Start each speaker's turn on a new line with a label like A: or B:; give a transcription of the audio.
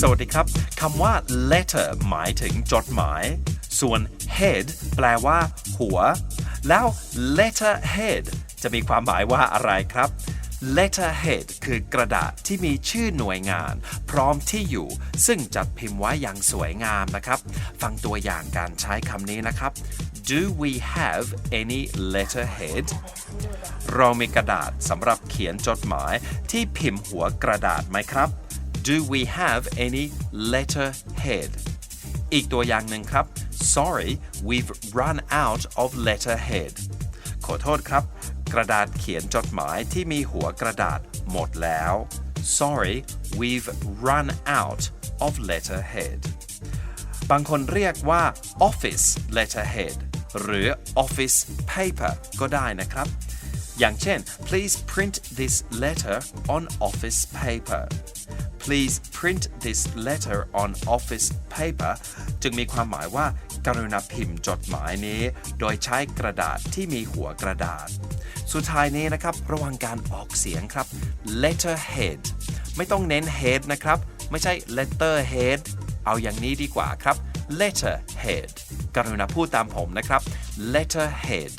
A: สวัสดีครับคำว่า letter หมายถึงจดหมาย ส่วน head แปลว่า หัว แล้ว letterhead จะมีความหมายว่าอะไรครับ letterhead คือกระดาษที่มีชื่อหน่วยงาน พร้อมที่อยู่ ซึ่งจัดพิมพ์ไว้อย่างสวยงามนะครับ ฟังตัวอย่างการใช้คำนี้นะครับ Do we have any letterhead เรามีกระดาษสำหรับเขียนจดหมายที่พิมพ์หัวกระดาษไหมครับ Do we have any letterhead อีกตัวอย่างหนึ่งครับ Sorry we've run out of letterhead ขอโทษครับ กระดาษเขียนจดหมายที่มีหัวกระดาษหมดแล้ว Sorry we've run out of letterhead บางคนเรียกว่า office letterhead หรือ office paper ก็ได้นะครับ อย่างเช่น please print this letter on office paper Please print this letter on office paper จึงมีความหมายว่าการุณาพิมพ์จดหมายนี้ โดยใช้กระดาษที่มีหัวกระดาษ สุดท้ายนี้นะครับ ระวังการออกเสียงครับ letterhead ไม่ต้องเน้น head นะครับ ไม่ใช่ letterhead เอาอย่างนี้ดีกว่าครับ letterhead กรุณาพูดตามผมนะครับ letterhead